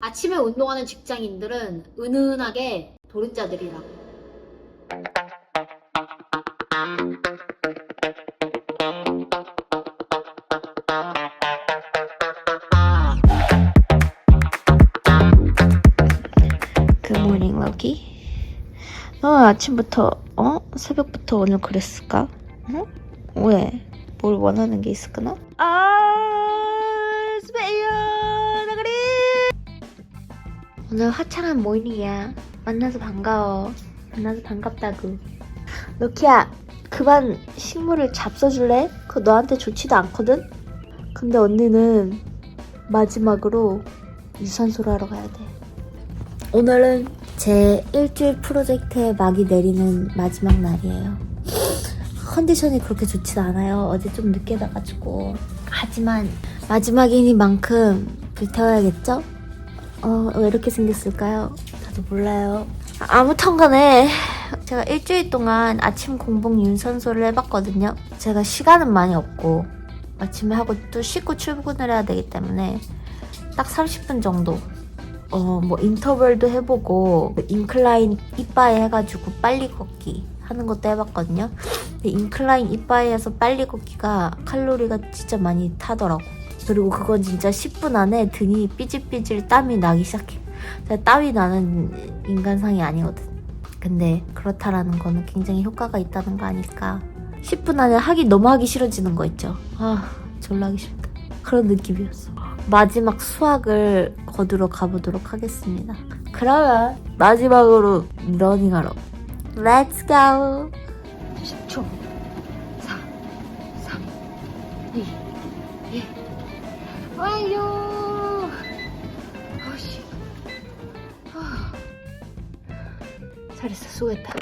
아침에 운동하는 직장인들은 은은하게 도른자들이라고. 굿모닝 럭키 너 아침부터 어? 새벽부터 오늘 그랬을까? 응? 왜? 뭘 원하는 게 있었구나? 아 오늘 화창한 모닝이야 만나서 반가워 만나서 반갑다고 럭키야 그만 식물을 잡숴줄래? 그거 너한테 좋지도 않거든? 근데 언니는 마지막으로 유산소를 하러 가야 돼 오늘은 제 일주일 프로젝트의 막이 내리는 마지막 날이에요. 컨디션이 그렇게 좋지 않아요. 어제 좀 늦게 나가지고. 하지만 마지막이니만큼 불태워야겠죠? 어, 왜 이렇게 생겼을까요? 나도 몰라요. 아무튼 간에 제가 일주일 동안 아침 공복 윤선소를 해봤거든요. 제가 시간은 많이 없고 아침에 하고 또 씻고 출근을 해야 되기 때문에 딱 30분 정도 어, 뭐 인터벌도 해보고 그 인클라인 이빠이 해가지고 빨리 걷기 하는 것도 해봤거든요. 근데 인클라인 이빠이에서 빨리 걷기가 칼로리가 진짜 많이 타더라고. 그리고 그건 진짜 10분 안에 등이 삐질삐질 땀이 나기 시작해. 땀이 나는 인간상이 아니거든. 근데 그렇다라는 거는 굉장히 효과가 있다는 거 아니까 10분 안에 하기 너무 하기 싫어지는 거 있죠. 아 졸라 하기 싫다. 그런 느낌이었어. 마지막 수학을 거두러 가보도록 하겠습니다. 그러면 마지막으로 러닝하러 Let's go! 10초. 4, 3, 2, 1. 완료! 아씨. 아. 잘했어, 수고했다.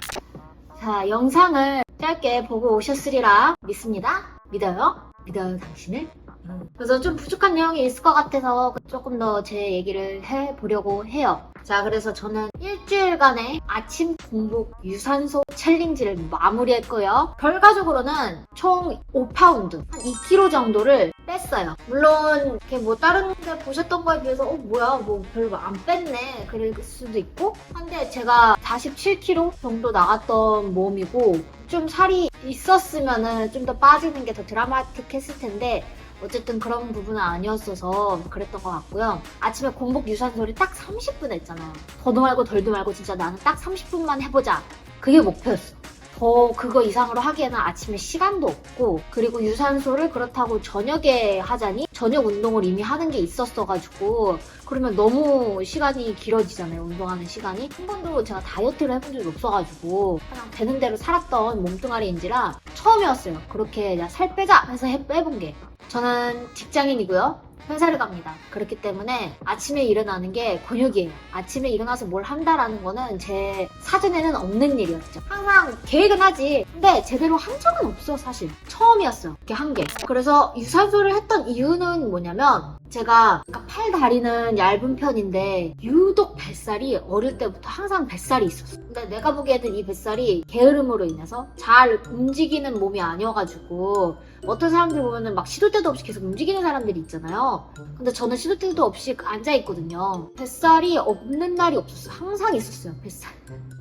자, 영상을 짧게 보고 오셨으리라 믿습니다. 믿어요? 믿어요, 당신을? 음. 그래서 좀 부족한 내용이 있을 것 같아서 조금 더 제 얘기를 해보려고 해요. 자, 그래서 저는 일주일간의 아침 공복 유산소 챌린지를 마무리했고요. 결과적으로는 총 5파운드, 한 2kg 정도를 뺐어요. 물론 이렇게 뭐 다른 데 보셨던 거에 비해서 어 뭐야 뭐 별로 안 뺐네 그럴 수도 있고 한데 제가 47kg 정도 나갔던 몸이고 좀 살이 있었으면은 좀 더 빠지는 게 더 드라마틱했을 텐데 어쨌든 그런 부분은 아니었어서 그랬던 것 같고요. 아침에 공복 유산소를 딱 30분 했잖아요. 더도 말고 덜도 말고 진짜 나는 딱 30분만 해보자. 그게 목표였어. 더 그거 이상으로 하기에는 아침에 시간도 없고 그리고 유산소를 그렇다고 저녁에 하자니 저녁 운동을 이미 하는 게 있었어가지고 그러면 너무 시간이 길어지잖아요 운동하는 시간이. 한 번도 제가 다이어트를 해본 적이 없어가지고 그냥 되는 대로 살았던 몸뚱아리인지라 처음이었어요. 그렇게 야, 살 빼자 해서 해, 빼본 게. 저는 직장인이고요 회사를 갑니다. 그렇기 때문에 아침에 일어나는 게 곤욕이에요. 아침에 일어나서 뭘 한다라는 거는 제 사전에는 없는 일이었죠. 항상 계획은 하지. 근데 제대로 한 적은 없어, 사실. 처음이었어요. 이렇게 한 게. 그래서 유산소를 했던 이유는 뭐냐면 제가 팔 다리는 얇은 편인데 유독 뱃살이 어릴 때부터 항상 뱃살이 있었어. 근데 내가 보기에는 이 뱃살이 게으름으로 인해서 잘 움직이는 몸이 아니어가지고 어떤 사람들 보면은 막 시도 때도 없이 계속 움직이는 사람들이 있잖아요. 근데 저는 시도 때도 없이 앉아 있거든요. 뱃살이 없는 날이 없었어요. 항상 있었어요. 뱃살.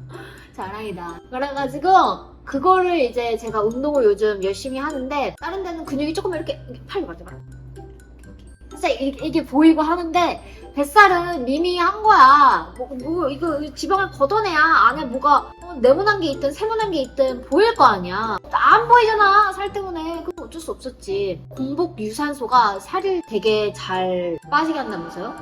자랑이다. 그래가지고 그거를 이제 제가 운동을 요즘 열심히 하는데 다른 데는 근육이 조금 이렇게 팔 맞아 봐. 살짝 이게, 이게 보이고 하는데 뱃살은 미미한 거야. 뭐, 뭐 이거 지방을 걷어내야 안에 뭐가 어, 네모난 게 있든 세모난 게 있든 보일 거 아니야. 안 보이잖아 살 때문에. 그럼 어쩔 수 없었지. 공복 유산소가 살을 되게 잘 빠지게 한다면서요?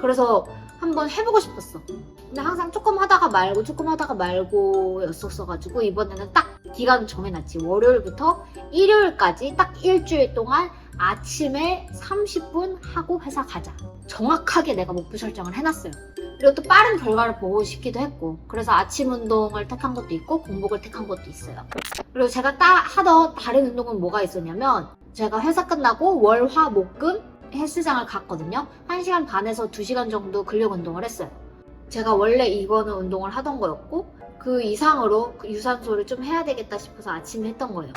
그래서 한번 해보고 싶었어. 근데 항상 조금 하다가 말고 조금 하다가 말고였었어가지고 이번에는 딱 기간 정해놨지. 월요일부터 일요일까지 딱 일주일 동안 아침에 30분 하고 회사 가자. 정확하게 내가 목표 설정을 해놨어요. 그리고 또 빠른 결과를 보고 싶기도 했고 그래서 아침 운동을 택한 것도 있고 공복을 택한 것도 있어요. 그리고 제가 따, 하던 다른 운동은 뭐가 있었냐면 제가 회사 끝나고 월, 화, 목, 금 헬스장을 갔거든요. 1시간 반에서 2시간 정도 근력 운동을 했어요. 제가 원래 이거는 운동을 하던 거였고 그 이상으로 그 유산소를 좀 해야 되겠다 싶어서 아침에 했던 거예요.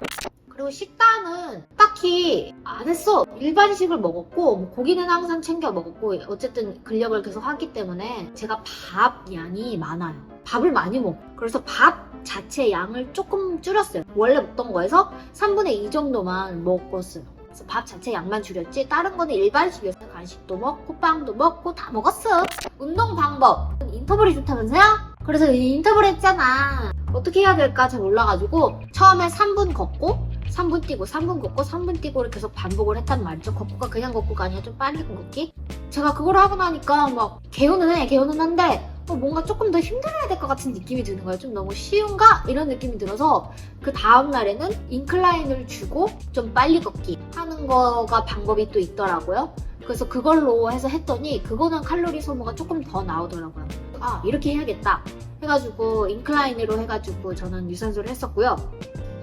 그리고 식단은 딱 딱히 안 했어. 일반식을 먹었고 뭐 고기는 항상 챙겨 먹었고 어쨌든 근력을 계속 하기 때문에 제가 밥 양이 많아요. 밥을 많이 먹어. 그래서 밥 자체 양을 조금 줄였어요. 원래 먹던 거에서 3분의 2 정도만 먹었어요. 그래서 밥 자체 양만 줄였지 다른 거는 일반식이었어요. 간식도 먹고 빵도 먹고 다 먹었어. 운동 방법 인터벌이 좋다면서요? 그래서 인터벌 했잖아. 어떻게 해야 될까 잘 몰라가지고 처음에 3분 걷고 3분 뛰고 3분 걷고 3분 뛰고를 계속 반복을 했단 말이죠. 걷고가 그냥 걷고가 아니라 좀 빨리 걷기. 제가 그걸 하고 나니까 막 개운은 해 개운은 한데 어, 뭔가 조금 더 힘들어야 될 것 같은 느낌이 드는 거예요. 좀 너무 쉬운가? 이런 느낌이 들어서 그 다음 날에는 인클라인을 주고 좀 빨리 걷기 하는 거가 방법이 또 있더라고요. 그래서 그걸로 해서 했더니 그거는 칼로리 소모가 조금 더 나오더라고요. 아 이렇게 해야겠다 해가지고 인클라인으로 해가지고 저는 유산소를 했었고요.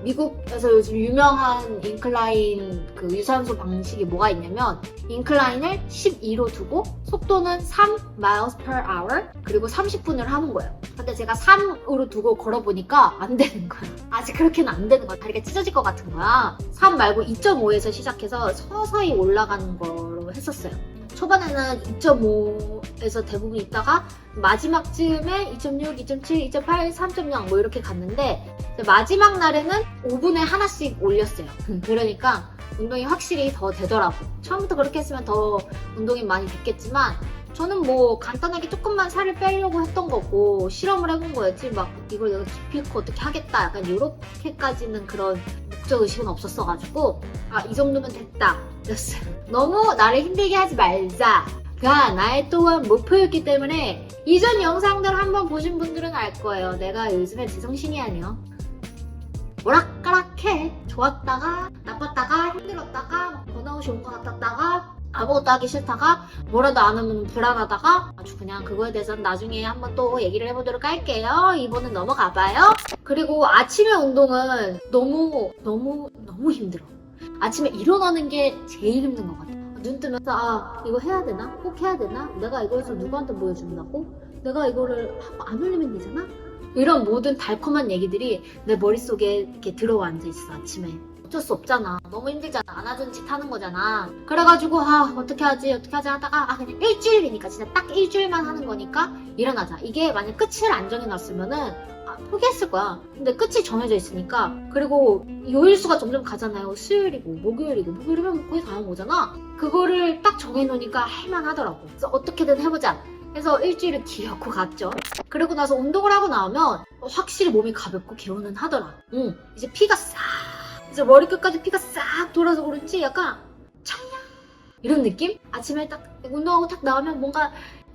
미국에서 요즘 유명한 인클라인 그 유산소 방식이 뭐가 있냐면 인클라인을 12로 두고 속도는 3 miles per hour 그리고 30분을 하는 거예요. 근데 제가 3으로 두고 걸어보니까 안 되는 거야. 아직 그렇게는 안 되는 거야. 다리가 찢어질 것 같은 거야. 3 말고 2.5에서 시작해서 서서히 올라가는 거로 했었어요. 초반에는 2.5 에서 대부분 있다가 마지막 쯤에 2.6, 2.7, 2.8, 3.0 뭐 이렇게 갔는데 마지막 날에는 5분에 하나씩 올렸어요. 그러니까 운동이 확실히 더 되더라고. 처음부터 그렇게 했으면 더 운동이 많이 됐겠지만 저는 뭐 간단하게 조금만 살을 빼려고 했던 거고 실험을 해본 거였지 막 이걸 내가 기필코 어떻게 하겠다 약간 이렇게까지는 그런 목적 의식은 없었어가지고 아 이 정도면 됐다. 너무 나를 힘들게 하지 말자. 가 나의 또한 목표였기 때문에 이전 영상들 한번 보신 분들은 알 거예요. 내가 요즘에 제정신이 아니야. 오락가락해. 좋았다가 나빴다가 힘들었다가 막 번아웃이 온 것 같았다가 아무것도 하기 싫다가 뭐라도 안 하면 불안하다가 아주 그냥 그거에 대해서는 나중에 한번 또 얘기를 해보도록 할게요. 이번엔 넘어가 봐요. 그리고 아침에 운동은 너무 너무 너무 힘들어. 아침에 일어나는 게 제일 힘든 것 같아. 눈 뜨면서 아 이거 해야 되나? 꼭 해야 되나? 내가 이거에서 누구한테 보여준다고? 내가 이거를 안 올리면 되잖아? 이런 모든 달콤한 얘기들이 내 머릿속에 이렇게 들어와 앉아 있어 아침에 어쩔 수 없잖아 너무 힘들잖아 안 하던 짓 하는 거잖아 그래가지고 아 어떻게 하지 어떻게 하지 하다가 아 그냥 일주일이니까 진짜 딱 일주일만 하는 거니까 일어나자 이게 만약 끝을 안 정해놨으면은 아, 포기했을 거야. 근데 끝이 정해져 있으니까. 그리고 요일수가 점점 가잖아요. 수요일이고 목요일이고 목요일이면 거의 다온 거잖아. 그거를 딱 정해놓으니까 할만하더라고. 그래서 어떻게든 해보자. 그래서 일주일을 기어코 갔죠. 그리고 나서 운동을 하고 나오면 확실히 몸이 가볍고 개운은 하더라. 응. 이제 피가 싹, 이제 머리끝까지 피가 싹 돌아서 그런지 약간 청량 이런 느낌? 아침에 딱 운동하고 딱 나오면 뭔가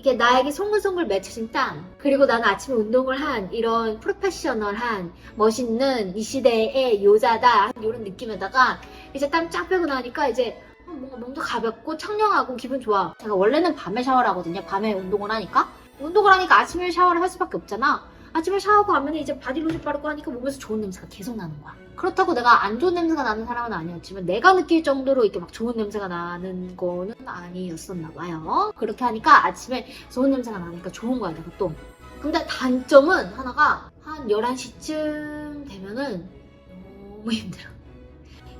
이게 나에게 송글송글 맺혀진 땀. 그리고 나는 아침에 운동을 한 이런 프로페셔널한 멋있는 이 시대의 요자다 이런 느낌에다가 이제 땀 쫙 빼고 나니까 이제 어, 뭔가 몸도 가볍고 청량하고 기분 좋아. 제가 원래는 밤에 샤워를 하거든요. 밤에 운동을 하니까. 운동을 하니까 아침에 샤워를 할 수밖에 없잖아. 아침에 샤워하고 하면 이제 바디로션 바르고 하니까 몸에서 좋은 냄새가 계속 나는 거야. 그렇다고 내가 안 좋은 냄새가 나는 사람은 아니었지만 내가 느낄 정도로 이렇게 막 좋은 냄새가 나는 거는 아니었었나 봐요. 그렇게 하니까 아침에 좋은 냄새가 나니까 좋은 거야, 내가 또. 근데 단점은 하나가 한 11시쯤 되면은 너무 힘들어.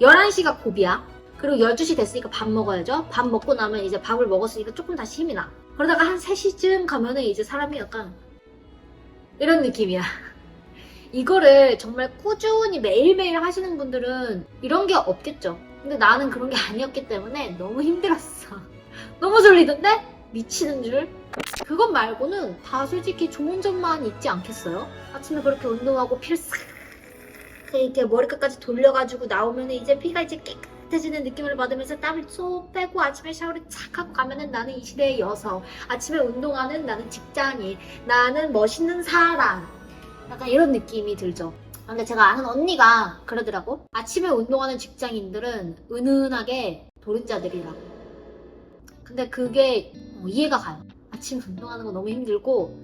11시가 고비야. 그리고 12시 됐으니까 밥 먹어야죠. 밥 먹고 나면 이제 밥을 먹었으니까 조금 다시 힘이 나. 그러다가 한 3시쯤 가면은 이제 사람이 약간 이런 느낌이야. 이거를 정말 꾸준히 매일매일 하시는 분들은 이런 게 없겠죠. 근데 나는 그런 게 아니었기 때문에 너무 힘들었어. 너무 졸리던데? 미치는 줄? 그것 말고는 다 솔직히 좋은 점만 있지 않겠어요? 아침에 그렇게 운동하고 피를 싹 이렇게 머리끝까지 돌려가지고 나오면 이제 피가 이제 깨끗 해지는 느낌을 받으면서 땀을 쏙 빼고 아침에 샤워를 착 하고 가면은 나는 이 시대의 여성. 아침에 운동하는 나는 직장인. 나는 멋있는 사람. 약간 이런 느낌이 들죠. 근데 제가 아는 언니가 그러더라고. 아침에 운동하는 직장인들은 은은하게 도른자들이라고. 근데 그게 어, 이해가 가요. 아침에 운동하는 거 너무 힘들고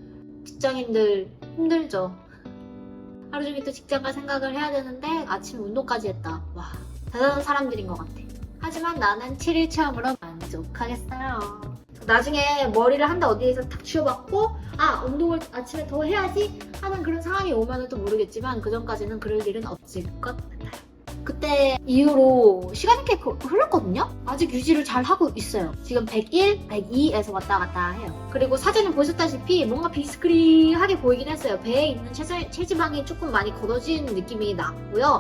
직장인들 힘들죠. 하루 종일 또 직장 갈 생각을 해야 되는데 아침에 운동까지 했다. 와 대단한 사람들인 것 같아. 하지만 나는 7일 체험으로 만족하겠어요. 나중에 머리를 한달 어디에서 탁 쥐어박고 아 운동을 아침에 더 해야지 하는 그런 상황이 오면은 또 모르겠지만 그 전까지는 그럴 일은 없을 것 같아요. 그때 이후로 시간이 꽤 그- 흘렀거든요? 아직 유지를 잘 하고 있어요. 지금 101, 102에서 왔다 갔다 해요. 그리고 사진을 보셨다시피 뭔가 비스크리하게 보이긴 했어요. 배에 있는 체지, 체지방이 조금 많이 걷어진 느낌이 났고요.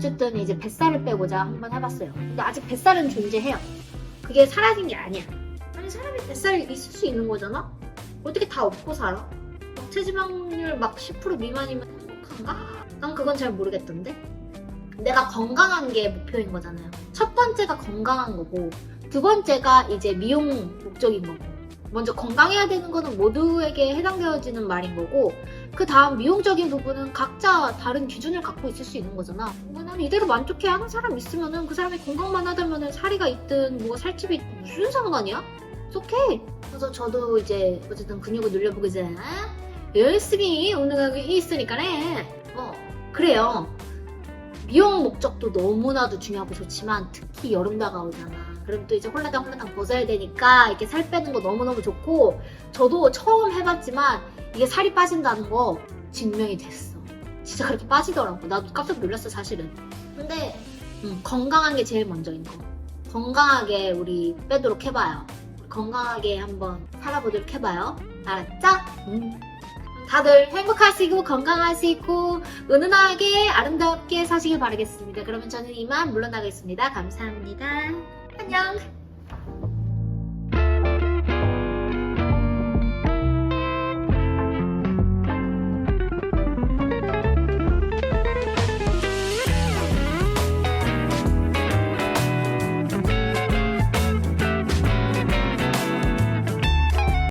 어쨌든 이제 뱃살을 빼고자 한번 해봤어요. 근데 아직 뱃살은 존재해요. 그게 사라진 게 아니야. 아니 사람이 뱃살이 있을 수 있는 거잖아? 어떻게 다 없고 살아? 막 체지방률 막 10% 미만이면 행복한가? 난 그건 잘 모르겠던데? 내가 건강한 게 목표인 거잖아요. 첫 번째가 건강한 거고, 두 번째가 이제 미용 목적인 거고, 먼저 건강해야 되는 거는 모두에게 해당되어지는 말인 거고, 그 다음 미용적인 부분은 각자 다른 기준을 갖고 있을 수 있는 거잖아. 왜냐면 이대로 만족해 하는 사람 있으면은 그 사람이 건강만 하다면은 살이가 있든 뭐 살집이 있든 무슨 상관이야? 오케이. 그래서 저도 이제 어쨌든 근육을 늘려보기 전에 열심히 운동하고 있으니까네. 어 그래요. 미용 목적도 너무나도 중요하고 좋지만 특히 여름 다가오잖아. 그럼 또 이제 홀라당 홀라당 벗어야 되니까 이렇게 살 빼는 거 너무너무 좋고 저도 처음 해봤지만 이게 살이 빠진다는 거 증명이 됐어. 진짜 그렇게 빠지더라고. 나도 깜짝 놀랐어 사실은. 근데 음, 건강한 게 제일 먼저인 거. 건강하게 우리 빼도록 해봐요. 건강하게 한번 살아보도록 해봐요. 알았죠? 음. 다들 행복하시고 건강하시고 은은하게 아름답게 사시길 바라겠습니다. 그러면 저는 이만 물러나겠습니다. 감사합니다. 안녕.